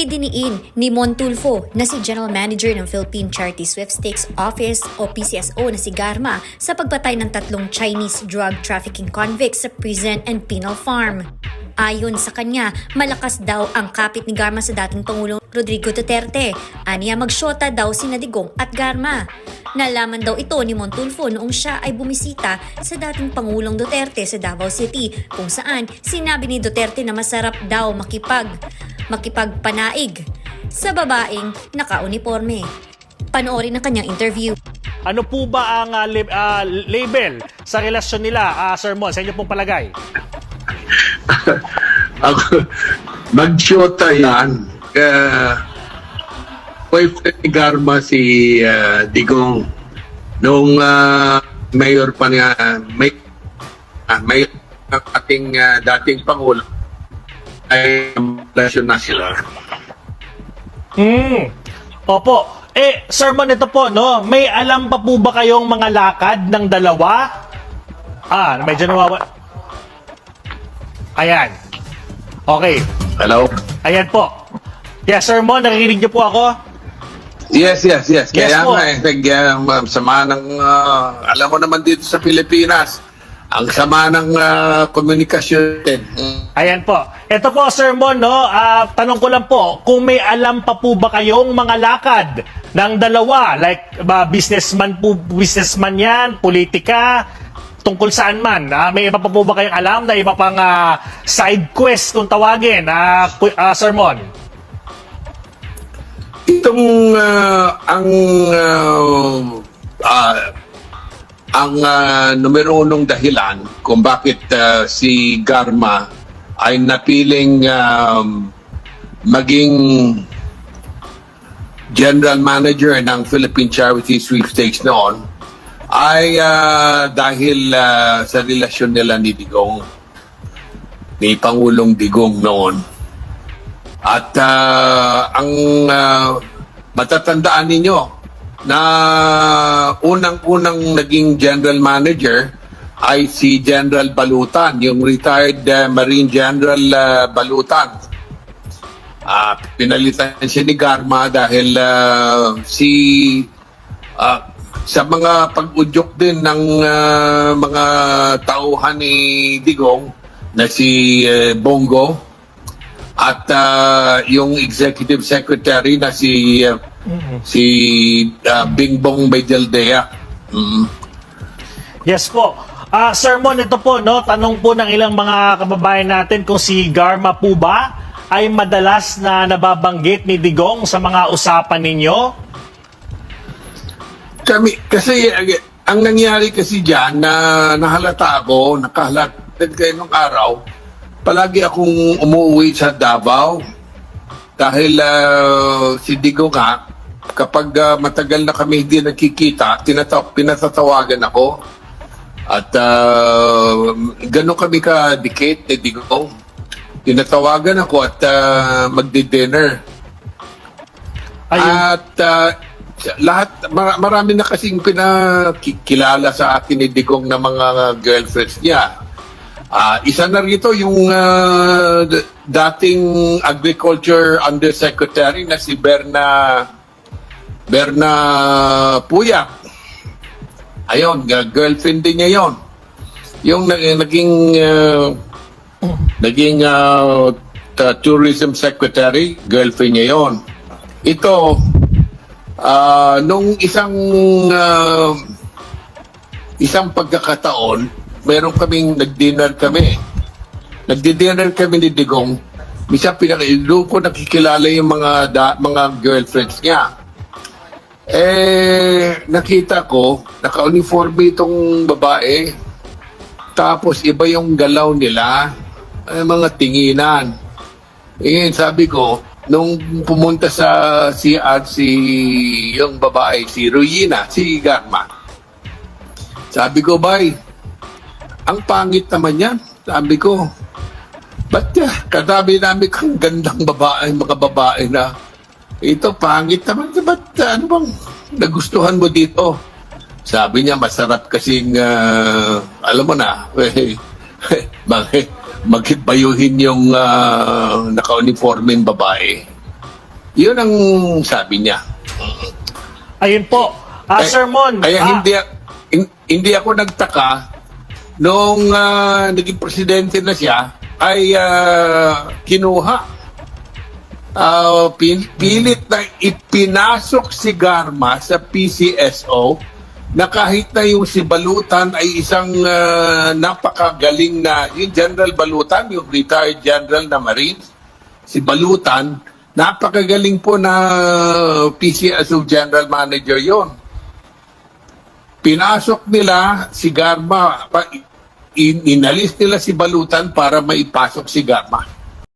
Idiniin ni Montulfo na si General Manager ng Philippine Charity Sweepstakes Office o PCSO na si Garma sa pagpatay ng tatlong Chinese drug trafficking convicts sa prison and penal farm. Ayon sa kanya, malakas daw ang kapit ni Garma sa dating Pangulong Rodrigo Duterte. Aniya magsyota daw si Nadigong at Garma. Nalaman daw ito ni Montulfo noong siya ay bumisita sa dating Pangulong Duterte sa Davao City kung saan sinabi ni Duterte na masarap daw makipag makipagpanaig sa babaeng naka-uniforme. Panoorin ang kanyang interview. Ano po ba ang ah, lib- ah, label sa relasyon nila, ah, Sir Mon? Sa inyo pong palagay? Ako, mag-shota yan. Uh, boyfriend ni Garma si ah, Digong. Nung ah, mayor pa niya, may, ah, may ang ating ah, dating Pangulo ay relasyon na sila. Hmm. Opo. Eh, Sir Mon, ito po, no? May alam pa po ba kayong mga lakad ng dalawa? Ah, medyo nawawa. Ayan. Okay. Hello? Ayan po. Yes, Sir Mon, naririnig niyo po ako? Yes, yes, yes. Yes Kaya po. nga, eh, nag, uh, sama ng, ah, alam mo naman dito sa Pilipinas, ang sama ng ah, komunikasyon. Mm. Ayan po. Ito po, Sir Mon, no? Ah, tanong ko lang po, kung may alam pa po ba kayong mga lakad ng dalawa? Like, ba, businessman po, businessman yan, politika, tungkol saan man? Ah, may iba pa po ba kayong alam na iba pang ah, side quest kung tawagin, pu- ah, Sir Mon? Itong ah, ang ah, ah, ang ah, numero unong dahilan kung bakit ah, si Garma ay napiling um, maging general manager ng Philippine Charity Sweepstakes noon ay ah, dahil ah, sa relasyon nila ni Digong ni Pangulong Digong noon. At ah, ang ah, matatandaan ninyo na unang-unang naging general manager ay si General Balutan, yung retired ah, Marine General ah, Balutan. Ah, pinalitan siya ni Garma dahil ah, si ah, sa mga pag-udyok din ng ah, mga tauhan ni Digong na si eh, Bongo at ah, yung executive secretary na si ah, si ah, Bingbong Baydaldea. Mm. Yes po. Ah, Sir Mon, ito po, no? Tanong po ng ilang mga kababayan natin kung si Garma po ba ay madalas na nababanggit ni Digong sa mga usapan ninyo? Kami, kasi eh, ang nangyari kasi dyan na nahalata ako, nakahalatid kayo nung araw, palagi akong umuwi sa Davao dahil ah, si Digo nga, kapag ah, matagal na kami hindi nagkikita, tinata- pinatatawagan ako. At uh, gano'n kami ka-dikit ni Digo. Tinatawagan ako at ah, magdi-dinner. Ayun. At ah, lahat, mar- marami na kasing pinakilala sa akin ni Digong na mga girlfriends niya. Ah, isa na rito yung d- dating agriculture undersecretary na si Berna Berna Puyak. Ayun, girlfriend din niya yon. Yung nag- naging ah, naging ah, t- tourism secretary, girlfriend niya yon. Ito, ah, nung isang ah, isang pagkakataon, meron kaming nag-dinner kami. Nagdi-dinner kami ni Digong. Misa pinaka doon ko nakikilala yung mga da- mga girlfriends niya. Eh, nakita ko, naka-uniforme itong babae. Tapos iba yung galaw nila, ay mga tinginan. Eh, sabi ko, nung pumunta sa CR si yung babae, si Ruina, si Garma. Sabi ko, bay, ang pangit naman yan. Sabi ko, ba't uh, katabi namin kang gandang babae, mga babae na ito pangit naman. Ba't ano bang nagustuhan mo dito? Sabi niya, masarap kasing, ah, alam mo na, bakit magbayuhin yung uh, naka-uniforming babae. Yun ang sabi niya. Ayun po. Ah, Sir Mon. Kaya ah, hindi, hin- hindi ako nagtaka nung ah, naging presidente na siya ay ah, kinuha pin- pilit na ipinasok si Garma sa PCSO na kahit na yung si Balutan ay isang ah, napakagaling na, yung General Balutan, yung retired General na Marines, si Balutan, napakagaling po na PCSO General Manager yon pinasok nila si Garma, in- inalis nila si Balutan para maipasok si Garma.